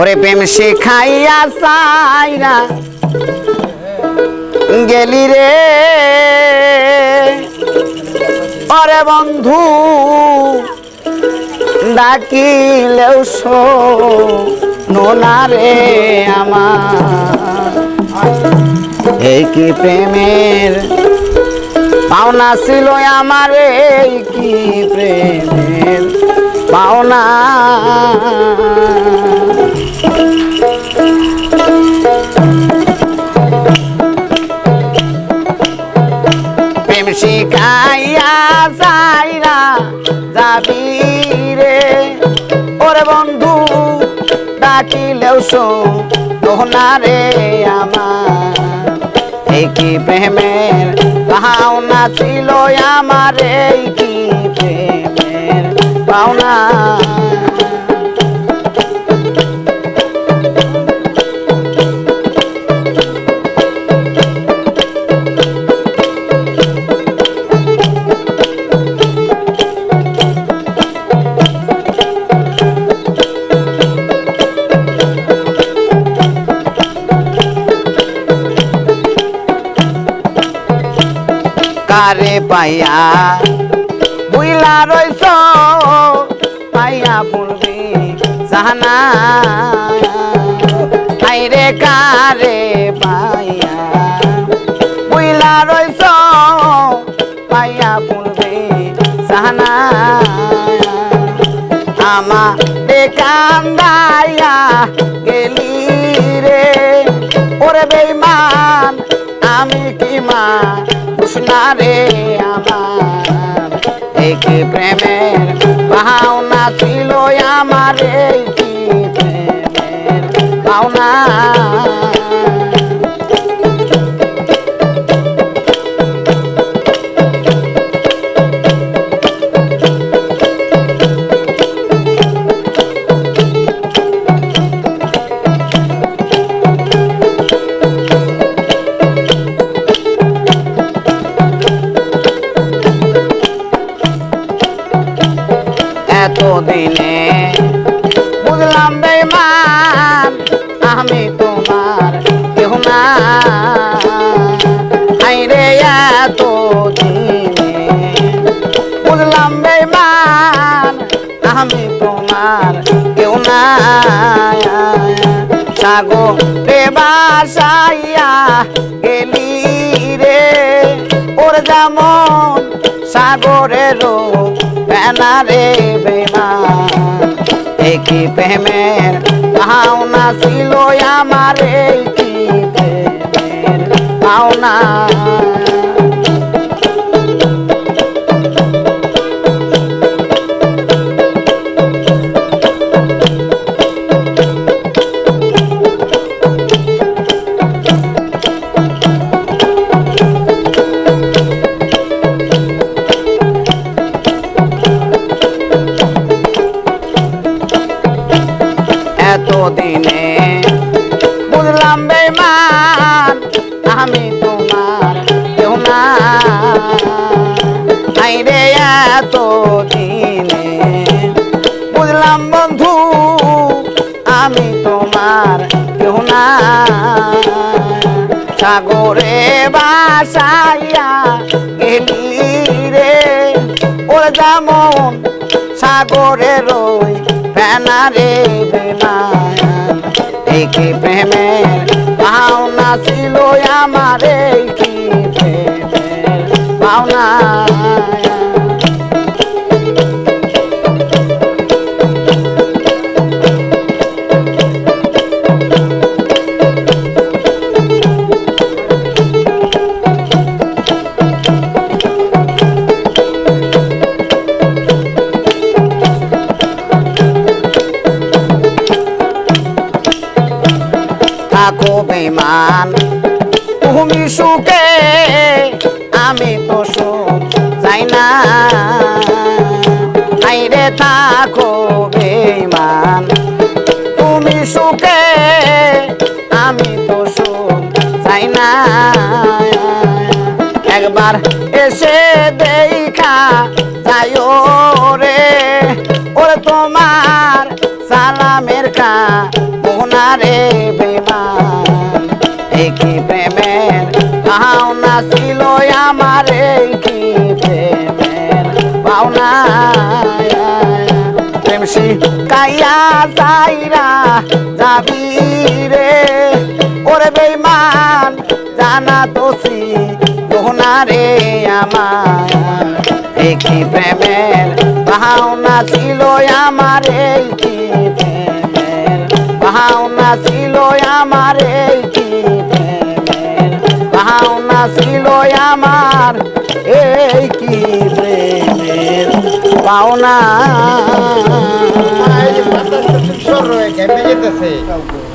ওরে প্রেম শিখাইয়া সাইরা গেলি রে। ওরে বন্ধু ডাকিলেও নোনা রে আমার। এই কি প্রেমের পাওনা ছিল আমার? এই কি প্রেমের পাওনা? বন্ধু, ডাকিলেও শোনা রে আমার। এই কি প্রেমের পাওনা ছিল আমার? এই কি প্রেমের পাওনা পাইয়া বুইলা রইছ, পাইয়া পড়বি জাহানা। আইরে কারে পাইয়া। বুইলা রইছ, পাইয়া পড়বি জাহানা। আমা কান্দাইয়া গেলি রে। ওরে বেইমান আমি কি মা, উষ্ণা রে। এক প্রেমের? পাওনা ছিল আমার এই প্রেমের? পাওনা এতদিনে বুঝলাম বেমান আমি তোমার কেহ না আইরে এতদিনে বুঝলাম বেমান আমি তোমার কেউ না সাগো রে বাসাইয়া গেলি রে, ওর যেমন সাগরের বেনা রে প্রেমের। পাওনা ছিল আমার এই কি প্রেমের? পাওনা এতদিনে বুঝলাম বেমান আমি তোমার কেউ না। আইরে এতদিনে বুঝলাম বন্ধু, আমি তোমার কেউ না। সাগরে বাসাইয়া গেলি রে, ওর যেমন সাগরে রই ফেনা রে বেমান কি প্রেমের পাওনা ছিল থাকো বেমান তুমি সুখে আমি তো সুখ চাই না। আইরে থাকো বেমান তুমি সুখে আমি তো সুখ না। একবার এসে দেখা যাইও একই প্রেমের পাওনা ছিল আমার কি প্রেমের পাওনা প্রেম শিকাইয়া যাইরা যাবি রে, ওরে বেমান জানা তোসি গহনা রে আমার। একই প্রেমের পাওনা ছিল আমার কি প্রেমের পাওনা ছিল আমার এই ছিল আমার এই কি প্রেমের পাওনা রয়ে